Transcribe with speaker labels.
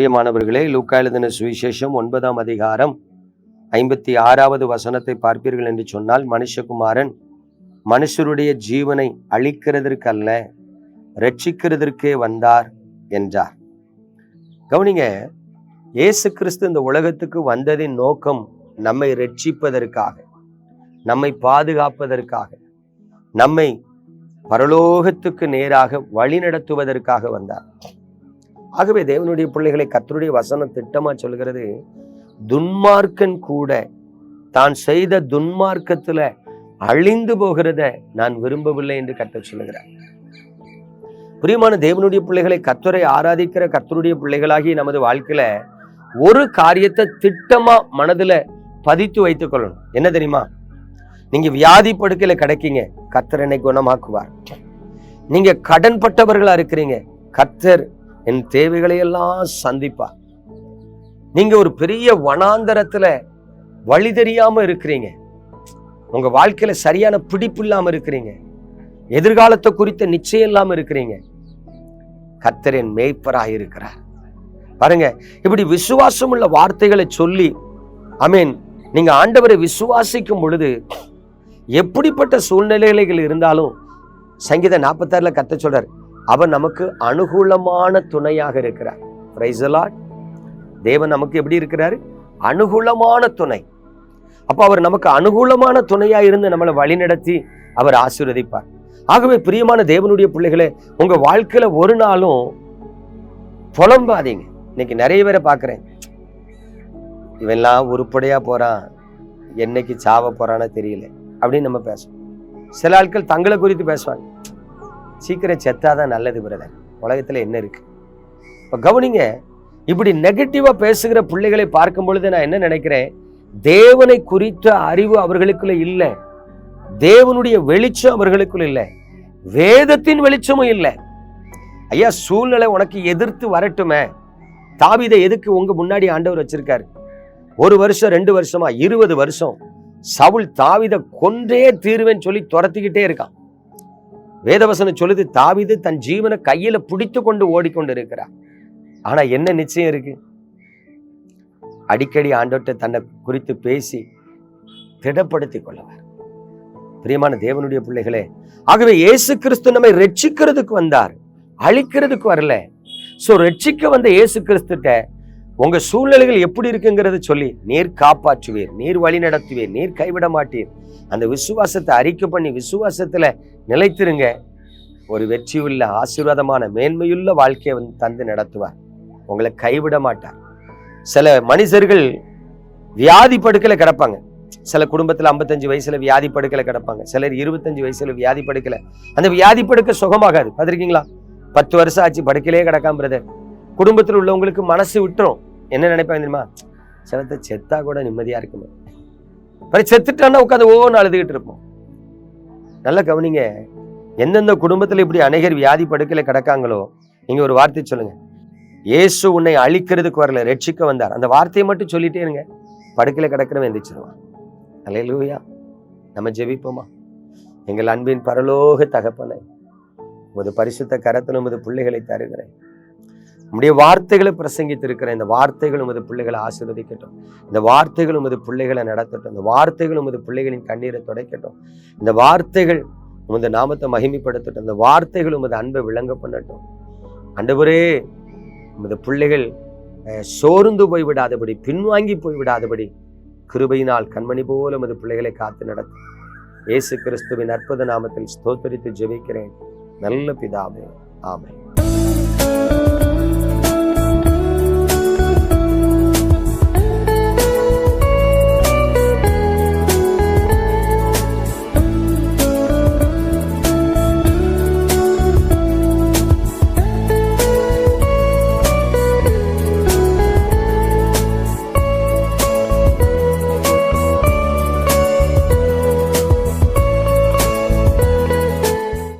Speaker 1: பிரியமானவர்களே லூக்கா எழுதின சுவிசேஷம் ஒன்பதாம் அதிகாரம் ஐம்பத்தி ஆறாவது வசனத்தை பார்ப்பீர்கள் என்று சொன்னால் மனுஷகுமாரன் மனுஷருடைய ஜீவனை அழிக்கிறதற்கல்ல ரட்சிக்கிறதற்கே வந்தார் என்றார். கவனிங்க இயேசு கிறிஸ்து இந்த உலகத்துக்கு வந்ததின் நோக்கம் நம்மை ரட்சிப்பதற்காக நம்மை பாதுகாப்பதற்காக நம்மை பரலோகத்துக்கு நேராக வழிநடத்துவதற்காக வந்தார். ஆகவே தேவனுடைய பிள்ளைகளை கத்தருடைய வசனம் திட்டமா சொல்கிறது துன்மார்க்கன் கூட தான் செய்த துன்மார்க்கத்துல அழிந்து போகிறத நான் விரும்பவில்லை என்று கத்த சொல்லுகிறார். பிரியமான தேவனுடைய பிள்ளைகளை கத்தரை ஆராதிக்கிற கத்தருடைய பிள்ளைகளாகி நமது வாழ்க்கையில ஒரு காரியத்தை திட்டமா மனதுல பதித்து வைத்துக் கொள்ளணும். என்ன தெரியுமா? நீங்க வியாதி படுக்கையில கிடைக்கீங்க கத்தர் என்னை குணமாக்குவார். நீங்க கடன்பட்டவர்களா இருக்கிறீங்க கத்தர் என் தேவைகளை எல்லாம் சந்திப்பா நீங்க ஒரு பெரிய வனாந்தரத்துல வழி தெரியாம இருக்கிறீங்க. உங்க வாழ்க்கையில சரியான பிடிப்பு இல்லாம இருக்கிறீங்க. எதிர்காலத்தை குறித்த நிச்சயம் இல்லாம இருக்கிறீங்க. கத்தரின் மேய்ப்பராக இருக்கிறார். பாருங்க இப்படி விசுவாசம் உள்ள வார்த்தைகளை சொல்லி ஐ மீன் நீங்க ஆண்டவரை விசுவாசிக்கும் பொழுது எப்படிப்பட்ட சூழ்நிலைகள் இருந்தாலும் சங்கீத நாற்பத்தாறுல கத்த சொல்றாரு அவர் நமக்கு அனுகூலமான துணையாக இருக்கிறார். Praise தேவன் நமக்கு எப்படி இருக்கிறாரு? அனுகூலமான துணை. அப்போ அவர் நமக்கு அனுகூலமான துணையா இருந்து நம்மளை வழிநடத்தி அவர் ஆசீர்வதிப்பார். ஆகவே பிரியமான தேவனுடைய பிள்ளைகளே உங்க வாழ்க்கையில ஒரு நாளும் புலம்பாதீங்க. இன்னைக்கு நிறைய பேரை பார்க்கிறேன். இவெல்லாம் உருப்படையாக போறான். என்னைக்கு சாவ போகிறான்னு தெரியல. அப்படின்னு நம்ம பேசுவோம். சில ஆட்கள் தங்களை குறித்து பேசுவாங்க. சீக்கிரம் செத்தாதான் நல்லது பிரதர் உலகத்துல என்ன இருக்கு? இப்போ கவனிங்க இப்படி நெகட்டிவாக பேசுகிற பிள்ளைகளை பார்க்கும் பொழுது நான் என்ன நினைக்கிறேன்? தேவனை குறித்த அறிவு அவர்களுக்குள்ள இல்லை. தேவனுடைய வெளிச்சம் அவர்களுக்குள் இல்லை. வேதத்தின் வெளிச்சமும் இல்லை. ஐயா சூழ்நிலை உனக்கு எதிர்த்து வரட்டுமே. தாவிதை எதுக்கு உங்க முன்னாடி ஆண்டவர் வச்சிருக்காரு? ஒரு வருஷம் ரெண்டு வருஷமா? இருபது வருஷம். சவுல் தாவித கொன்றே தீர்வேன்னு சொல்லி துரத்திக்கிட்டே இருக்கான். வேதவசனம் சொல்லுது தாவிது தன் ஜீவனை கையில பிடித்து கொண்டு ஓடிக்கொண்டு இருக்கிறார் ஆனா என்ன நிச்சயம் இருக்கு? அடிக்கடி ஆண்டோட்ட தன்னை குறித்து பேசி திடப்படுத்திக் கொள்ளவர். பிரியமான தேவனுடைய பிள்ளைகளே ஆகவே இயேசு கிறிஸ்து நம்மை ரட்சிக்கிறதுக்கு வந்தார் அழிக்கிறதுக்கு வரல. சோ ரட்சிக்க வந்த இயேசு கிறிஸ்துட்ட உங்க சூழ்நிலைகள் எப்படி இருக்குங்கிறத சொல்லி நீர் காப்பாற்றுவீர் நீர் வழி நடத்துவீர் நீர் கைவிட மாட்டீர். அந்த விசுவாசத்தை அறிக்கை பண்ணி விசுவாசத்துல நிலைத்திருங்க. ஒரு வெற்றியுள்ள ஆசீர்வாதமான மேன்மையுள்ள வாழ்க்கையை வந்து தந்து நடத்துவார். உங்களை கைவிட மாட்டார். சில மனுஷர்கள் வியாதி படுக்கலை கிடப்பாங்க. சில குடும்பத்தில் ஐம்பத்தஞ்சு வயசுல வியாதி படுக்கலை கிடப்பாங்க. சிலர் இருபத்தஞ்சு வயசுல வியாதி படுக்கலை. அந்த வியாதி படுக்க சுகமாகாது. பார்த்துருக்கீங்களா? பத்து வருஷம் ஆச்சு படுக்கையிலே கிடக்காம பிரதர் குடும்பத்தில் உள்ளவங்களுக்கு மனசு விட்டுரும். என்ன நினைப்பாங்க தெரியுமா? செவத்தை செத்தா கூட நிம்மதியா இருக்குமே அப்புறம் செத்துட்டான்னா உட்காந்து ஓன்னு அழுதுகிட்டு இருப்போம். நல்லா கவனிங்க. எந்தெந்த குடும்பத்துல இப்படி அநேகர் வியாதி படுக்கையில கிடக்காங்களோ நீங்க ஒரு வார்த்தை சொல்லுங்க. இயேசு உன்னை அழிக்கிறதுக்கு வரல ரட்சிக்க வந்தார். அந்த வார்த்தையை மட்டும் சொல்லிட்டே இருங்க. படுக்கையில கிடக்கிறவன் எந்திரிச்சிருவான். அலையலூயா நம்ம ஜெபிப்போமா? எங்கள் அன்பின் பரலோக தகப்பனை உமது பரிசுத்த கரத்தில் உமது பிள்ளைகளை தருகிறேன். உம்முடைய வார்த்தைகளை பிரசங்கித்திருக்கிற இந்த வார்த்தைகள் உமது பிள்ளைகளை ஆசீர்வதிக்கட்டும். இந்த வார்த்தைகள் உமது பிள்ளைகளை நடத்தட்டும். இந்த வார்த்தைகள் உமது பிள்ளைகளின் கண்ணீரை துடைக்கட்டும். இந்த வார்த்தைகள் உமது நாமத்தை மகிமைப்படுத்தட்டும். இந்த வார்த்தைகள் உமது அன்பை விளங்க பண்ணட்டும். ஆண்டவரே உமது பிள்ளைகள் சோர்ந்து போய்விடாதபடி பின்வாங்கி போய்விடாதபடி கிருபையினால் கண்மணி போல உமது பிள்ளைகளை காத்து நடத்தும் இயேசு கிறிஸ்துவின் அற்புத நாமத்தில் ஸ்தோத்தரித்து ஜெபிக்கிறேன். நல்ல பிதாவே. ஆமை